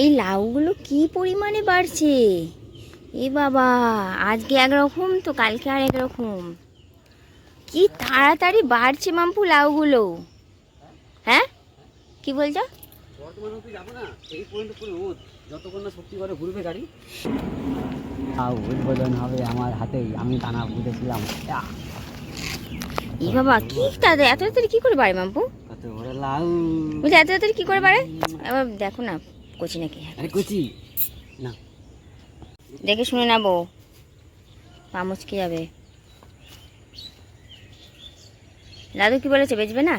এই লাউগুলো কি পরিমাণে বাড়ছে? এ বাবা আজকে একরকম তো কালকে আর একরকম। কি তাড়াতাড়ি বাড়ছে মাম্পু লাউগুলো? হ্যাঁ? কি বলছো? উদ্বোধন হবে আমার হাতেই আমি টানা বুঝেছিলাম ই বাবা কি তাদের এত তাড়াতাড়ি কি করে বাড়ে মাম্পু? লাউ। এত তাড়াতাড়ি কি করে বাড়ে? এবার দেখো না। কচি নাকি? আরে কুচি। না। দেখে শুনে নেব। পা মুচকে যাবে। দাদু কি বলেছে বেচবে না?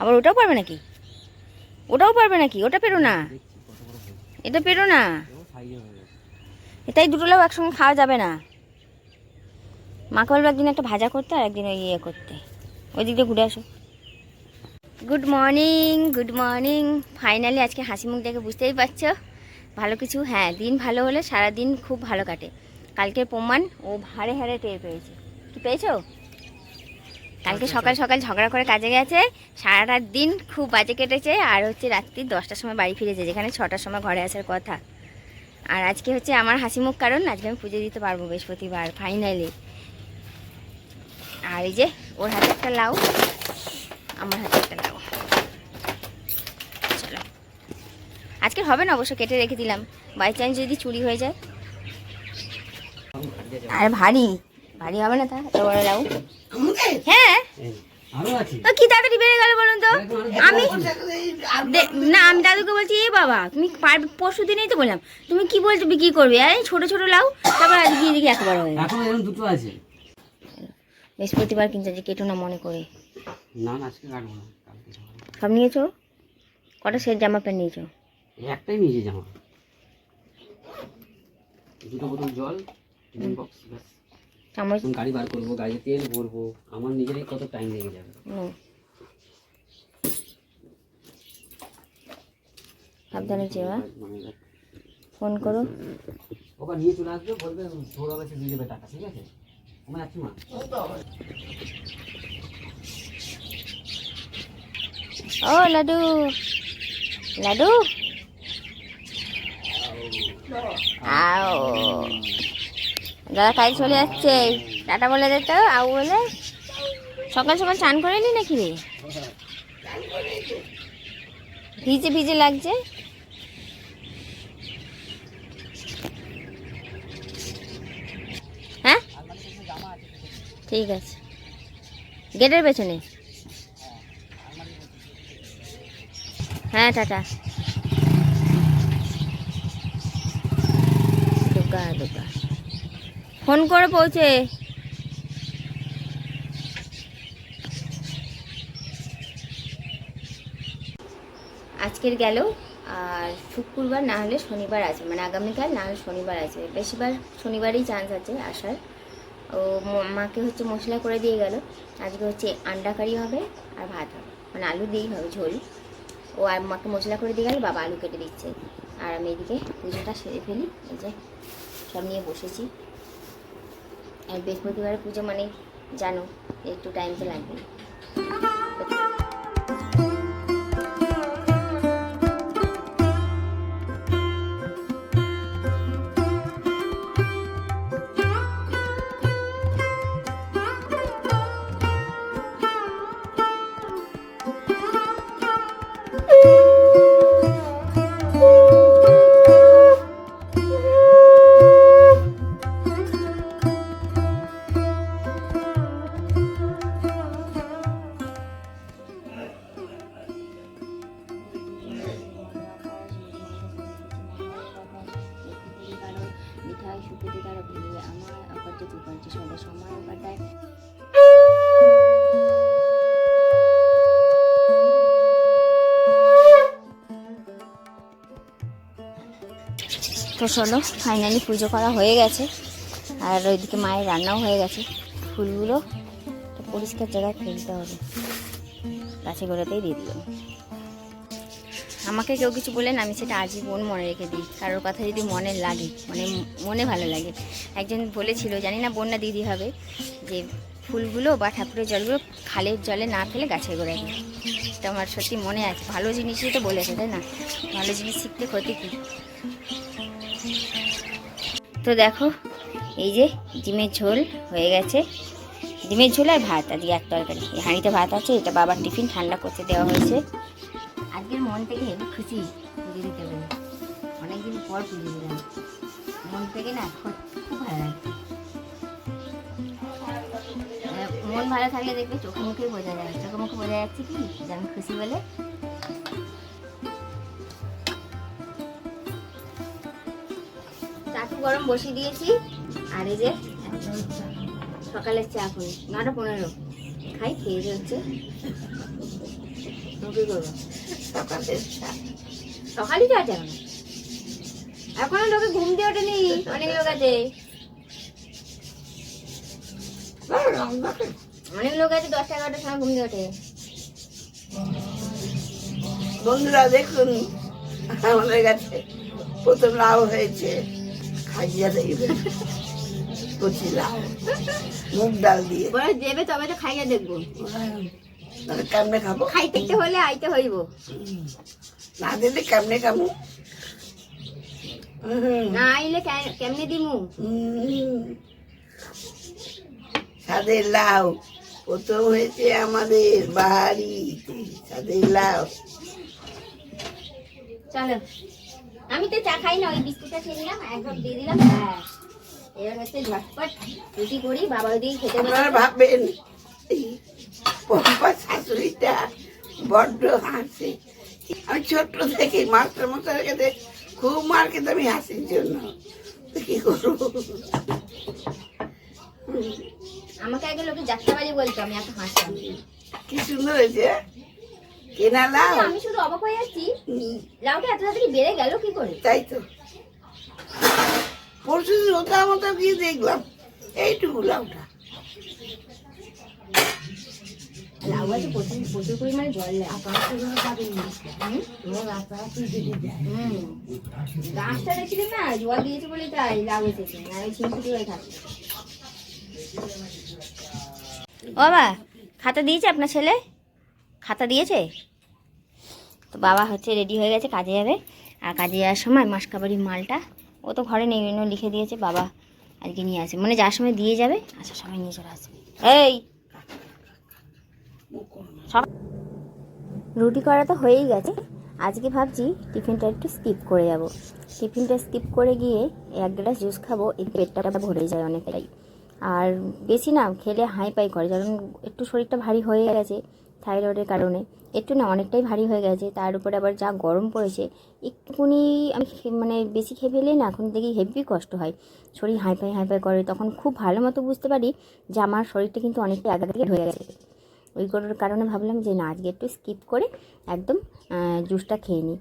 আবার ওটাও পারবে নাকি? ওটাও পারবে নাকি? ওটা পেরো না। এটা পেরো না। এটাই দুটো লাউ একসঙ্গে খাওয়া যাবে না। মাকে বলব একদিন একটা ভাজা করতে আর একদিন ওই ইয়ে করতে। ওই দিক দিয়ে ঘুরে আসো। Good morning good morning finally আজকে হাসি মুখ দেখে বুঝতেই পারছ। ভালো কিছু হ্যাঁ দিন ভালো হলে সারা দিন খুব ভালো কাটে। কালকের প্রমাণ ও হাড়ে হাড়ে টের পেয়েছে। কি পেয়েছ? কালকে সকাল সকাল। ঝগড়া করে কাজে গেছে। সারাটা দিন খুব বাজে কেটেছে। আর হচ্ছে রাত্রি দশটার সময় বাড়ি ফিরেছে যেখানে ছটার সময় ঘরে আসার কথা। আর আজকে হচ্ছে আমার হাসি মুখ কারণ আজকে আমি পুজো দিতে পারব বৃহস্পতিবার ফাইনালি আর এই যে ওর হাতে একটা লাউ আমার হাতে একটা লাউ চলো আজকে হবে না অবশ্য কেটে রেখে দিলাম। বাই চান্স যদি চুরি হয়ে যায়। আর ভারী ভারী হবে না তা এত বড় লাউ। হ্যাঁ? তো কি তাড়াতাড়ি বেড়ে গেল বলুন তো? আমি না আমি দাদুকে বলছি এ বাবা তুমি পারবে পরশু দিনেই তো বললাম। তুমি কি বলছো বিক্রি করবে? এই ছোট ছোট লাউ তারপর আজ গিয়ে দেখি একবার হয়ে গেছে। এখন এরকম দুটো আছে। বৃহস্পতিবার কিনছে যে কেটো না মনে করে। না না আজকে কাটবো না সব নিয়েছো? কটা সেট জামা প্যান্ট নিয়েছো? একটাই নিয়েছি জামা দুটো বোতল জল টিফিন বক্স ব্যাস। চামচ গাড়ি বার করব গাড়িতে তেল ভরবো আমার নিজেরই কত টাইম লেগে যাবে। সাবধানে যেও হ্যাঁ? ফোন করো। ওকে নিয়ে চলে আসবে বলবে তোর কাছে দিয়ে দেবে টাকা ঠিক আছে? আমার যাচ্ছি মা। ও লাডু। লাডু? আও। দাদা কাজ চলে যাচ্ছে। টাটা বলে দে তো আউ বলে। সকাল সকাল চান করে নি নাকি ভিজে ভিজে লাগছে। হ্যাঁ? ঠিক আছে। গেটের পেছনে? হ্যাঁ টাটা। ফোন করে পৌঁছে। আজকের গেল, আর শুক্রবার না হলে শনিবার আছে মানে আগামীকাল না হলে শনিবার আছে। বেশিরভাগ শনিবারই চান্স আছে আসার। ও মাকে হচ্ছে মশলা করে দিয়ে গেল। আজকে হচ্ছে আন্ডা কারি হবে আর ভাত হবে মানে আলু দিয়েই হবে, ঝোল। ও আর মাকে মশলা করে দিয়ে গেল, বাবা আলু কেটে দিচ্ছে। আর আমি এদিকে পুজোটা সেরে ফেলি, এই যে। সব নিয়ে বসেছি। আর বৃহস্পতিবারের পুজো মানে জানো একটু টাইম তো লাগবে দুপার্য সদা সময় অপাটায় তো চলো ফাইনালি পুজো করা হয়ে গেছে। আর ওইদিকে মায়ের রান্নাও হয়ে গেছে। ফুলগুলো পরিষ্কার জায়গায় ফেলতে হবে। গাছে গোড়াতেই দিয়ে দিলাম। আমাকে কেউ কিছু বলেন আমি সেটা আজীবন মনে রেখে দিই। কারোর কথা যদি মনে লাগে মানে মনে ভালো লাগে। একজন বলেছিল, জানি না বন্যা দিদি হবে, যে ফুলগুলো বা ঠাকুরের জলগুলো খালের জলে না ফেলে গাছের গোড়ায় দিই। এটা আমার সত্যি মনে আছে। ভালো জিনিসই তো বলেছে, তাই না? ভালো জিনিস শিখতে ক্ষতি কী? তো দেখো, এই যে ডিমের ঝোল হয়ে গেছে। ডিমের ঝোল আর ভাত, আজকে এক তরকারি। হাঁড়িতে ভাত আছে, এটা বাবার টিফিন, ঠান্ডা করতে দেওয়া হয়েছে। আজকের মন থেকে হেবি খুশি পুজো দিতে পেরে অনেকদিন পর পুজো দিলাম। মন থেকে না খুব ভালো লাগে মন ভালো থাকলে দেখবে চোখে মুখে বোঝা যায়। চোখে মুখে বোঝা যাচ্ছে কি? যে আমি খুশি বলে। চাটু গরম বসিয়ে দিয়েছি। আর এই যে সকালের চা করি। নটা পনেরো। খাই, খেয়ে হচ্ছে। কি করব সকালের চা সকালই চা এখন এখনও লোকে ঘুম দিয়ে ওঠেনি অনেক লোক আছে। অনেক লোক আছে দশটা এগারোটার সময় ঘুম দিয়ে ওঠে। বন্ধুরা দেখুন আমাদের কাছে প্রথম লাউ হয়েছে খাইয়া দেখবেন কচি লাউ মুগ ডাল দিয়ে। দেবে তবে তো খাইয়ে দেখব। তাহলে কেমনে খাব? খাইতে হলে আইতে হইব। না দিলে কেমনে খাব? না আইলে কেমনে দিমু। সাদের লাউ প্রথম হয়েছে আমাদের বাড়িতে সাদের লাউ। চলো। আমি তো চা খাই না ওই বিস্কুটটা খেয়ে নিলাম এক কাপ দিয়ে দিলাম। এবার হচ্ছে ঝটপট রুটি করি বাবা ওদিকে খেতে ভাববেন শাশুড়িটা বড্ড হাসে। আমি ছোট্ট থেকে মাস্টার মশাইয়ের কাছে খুব মার খেতে আমি হাসির জন্য। কি করব? আমাকে আগে লোকে যাত্রাবাজি বলতো আমি এত হাসতাম। কি সুন্দর হয়েছে। কেনা লাউ? আমি শুধু অবাক হয়ে যাচ্ছি। লাউটা এত তাড়াতাড়ি বেড়ে গেল কি করে? তাই তো। পরশু ওটা মতো কি দেখলাম এইটুকু লাউটা। লাউ গাছে প্রচুর প্রচুর পরিমাণে জল লাগে। গাছটা না। জল দিয়েছে বলে তাই লাউ এসেছে না ওই ছিমছুটি হয়ে থাকে ও বাবা খাতা দিয়েছে আপনার ছেলে? খাতা দিয়েছে? তো বাবা হচ্ছে রেডি হয়ে গেছে কাজে যাবে। আর কাজে যাওয়ার সময় মাসকাবাড়ির মালটা ও তো ঘরে নেই লিখে দিয়েছে বাবা আজকে নিয়ে আসে মানে যাওয়ার সময় দিয়ে যাবে আসার সময় নিয়ে চলে আসবে। এই! রুটি করা তো হয়েই গেছে। আজকে ভাবছি টিফিনটা একটু স্কিপ করে যাব। টিফিনটা স্কিপ করে গিয়ে এক গ্লাস জুস খাব এই পেটটা ভরে যায় অনেকটাই। আর বেশি না, খেলে হাই পাই করে, কারণ একটু শরীরটা ভারী হয়ে গেছে থাইরয়েডের কারণে। একটু না অনেকটাই ভারী হয়ে গেছে, তার উপরে আবার যা গরম পড়েছে, একটুকুনি আমি মানে বেশি খেয়ে ফেলেই না, এখন দেখি হেভি কষ্ট হয়। শরীর হাই হাইপাই হাইপাই করে, তখন খুব ভালো মতো বুঝতে পারি যে আমার শরীরটা কিন্তু অনেকটাই আগে থেকে হয়ে গেছে। ওই কারণে ভাবলাম যে না, আজকে একটু স্কিপ করে একদম জুসটা খেয়ে নিই।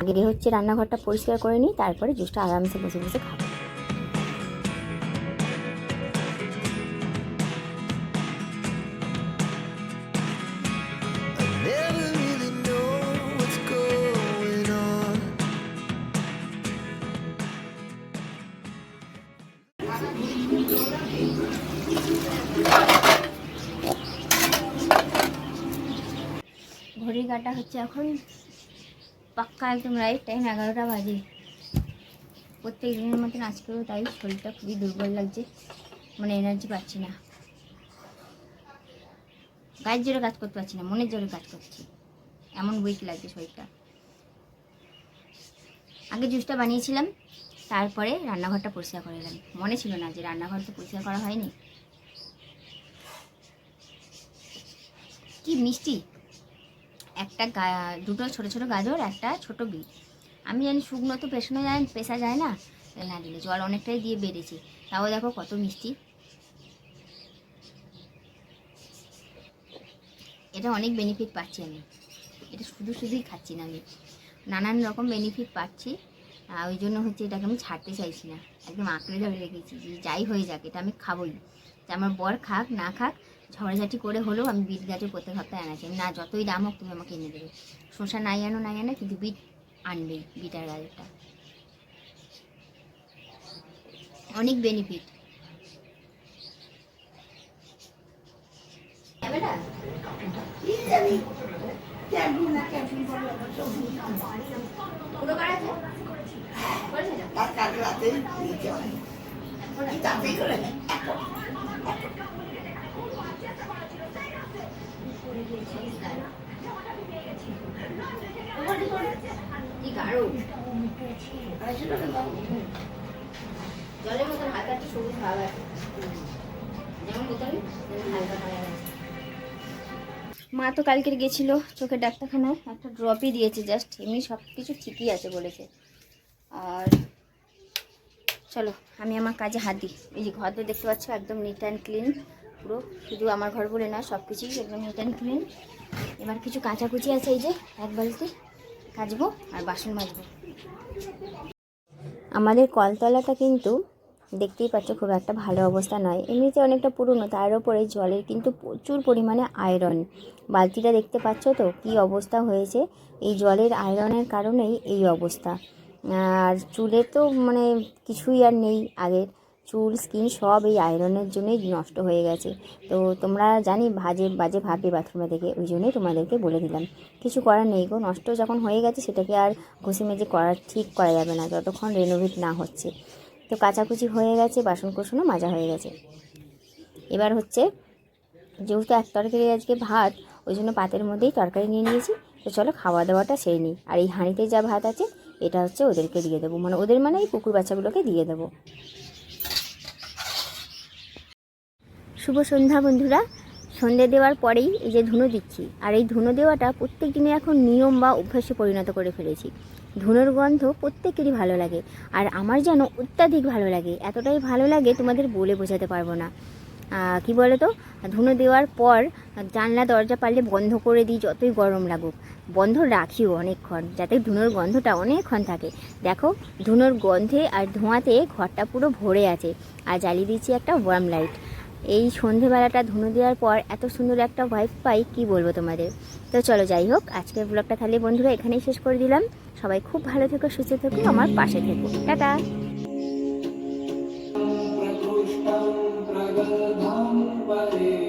আগে হচ্ছে রান্নাঘরটা পরিষ্কার করে নিই, তারপরে জুসটা আরামসে বসে বসে খাব। কাটা হচ্ছে এখন পাক্কা একদম রাইট টাইম এগারোটা বাজে। প্রত্যেক দিনের মতন আজকেও তাই শরীরটা খুবই দুর্বল লাগছে মানে এনার্জি পাচ্ছি না। গায়ের জোরে কাজ করতে পারছি না, মনের জোরে কাজ করছি। এমন উইক লাগছে শরীরটা। আগে জুসটা বানিয়েছিলাম, তারপরে রান্নাঘরটা পরিষ্কার করে এলাম মনে ছিল না যে রান্নাঘর তো পরিষ্কার করা হয়নি। কি মিষ্টি! একটা দুটো ছোট ছোট গাজর, একটা ছোট বিট। আমি জানি শুকনো তো পেছানো যায় পেশা যায় না? না দিলে জল অনেকটাই দিয়ে বেড়েছে। তাও দেখো কত মিষ্টি। এটা অনেক বেনিফিট পাচ্ছি আমি। এটা শুধু শুধুই খাচ্ছি না আমি। নানান রকম বেনিফিট পাচ্ছি। ওই জন্য হচ্ছে এটাকে আমি ছাড়তে চাইছি না। একদম আঁকড়ে ধরে রেখেছি যে যাই হয়ে যাক, এটা আমি খাবোই। আমার বর খাক, না খাক ঝগড়াঝাটি করে হলেও আমি বিট গাছের প্রত্যেক সপ্তাহে আনাচ্ছি না, যতই দাম হোক তুমি আমাকে এনে দেবে। শসা নাই আনো নাই আনো, কিন্তু বিট আনবেই বিটার গাজরটা অনেক বেনিফিট রাতে করে এখন কি গাঢ় আড়াইশো টাকা দাও জলের মতন হালকা সবুজ ভাব যেমন হালকা মা তো কালকে গেছিল চোখের ডাক্তারখানায়, একটা ড্রপই দিয়েছে জাস্ট এমনি সব কিছু ঠিকই আছে বলেছে। আর চলো, আমি আমার কাজে হাত দিই। এই যে ঘর দেখতে পাচ্ছ, একদম নিট অ্যান্ড ক্লিন পুরো। শুধু আমার ঘর বলে না সব কিছুই একদম নিট অ্যান্ড ক্লিন এবার কিছু কাঁচাকুচি আছে এই যে, এক বালতি কাচবো আর বাসন মাজবো। আমাদের কলতলাটা কিন্তু দেখতেই পাচ্ছ খুব একটা ভালো অবস্থা নয়। এমনিতে অনেকটা পুরনো, তার ওপরে জলের কিন্তু প্রচুর পরিমাণে আয়রন বালতিটা দেখতে পাচ্ছ তো, কি অবস্থা হয়েছে। এই জলের আয়রনের কারণেই এই অবস্থা। আর চুলে তো মানে কিছুই আর নেই আগের। চুল, স্কিন সব এই আয়রনের জন্যই নষ্ট হয়ে গেছে। তো তোমরা জানি ভাজে বাজে ভাববে বাথরুমে দেখে, ওই জন্যই তোমাদেরকে বলে দিলাম। কিছু করার নেই গো, নষ্ট যখন হয়ে গেছে সেটাকে আর ঘষে মেজে করা ঠিক করা যাবে না, যতক্ষণ রেনোভেট না হচ্ছে। তো কাচাকুচি হয়ে গেছে বাসন কোসনও মাজা হয়ে গেছে। এবার হচ্ছে, যেহেতু এক তরকারি আজকে ভাত, ওই জন্য পাতের মধ্যেই তরকারি নিয়ে নিয়েছি। তো চলো খাওয়া দাওয়াটা সেই নিই। আর এই হাঁড়িতে যা ভাত আছে, এটা হচ্ছে ওদেরকে দিয়ে দেবো। মানে ওদের মানে এই কুকুর বাচ্চাগুলোকে দিয়ে দেবো। শুভ সন্ধ্যা বন্ধুরা। সন্ধে দেওয়ার পরেই এই যে ধুনো দিচ্ছি। আর এই ধুনো দেওয়াটা প্রত্যেক দিনে এখন নিয়ম বা অভ্যাসে পরিণত করে ফেলেছি। ধুনোর গন্ধ প্রত্যেকেরই ভালো লাগে। আর আমার যেন অত্যাধিক ভালো লাগে। এতটাই ভালো লাগে তোমাদের বলে বোঝাতে পারব না। কি বলো তো ধুনো দেওয়ার পর জানলা, দরজা পারলে বন্ধ করে দিই যতই গরম লাগুক। বন্ধ রাখিও অনেকক্ষণ, যাতে ধুনোর গন্ধটা অনেকক্ষণ থাকে। দেখো, ধুনোর গন্ধে আর ধোঁয়াতে ঘরটা পুরো ভরে আছে। আর জ্বালিয়ে দিচ্ছি একটা ওয়ার্ম লাইট এই সন্ধেবেলাটা ধুনো দেওয়ার পর এত সুন্দর একটা ভাইব পাই কি বলবো তোমাদের তো চলো যাই হোক আজকের ব্লগটা তাহলে বন্ধুরা এখানেই শেষ করে দিলাম সবাই খুব ভালো থেকো সুস্থ থেকো আমার পাশে থেকো টাটা प्रकृष्टं प्रगल्भं परे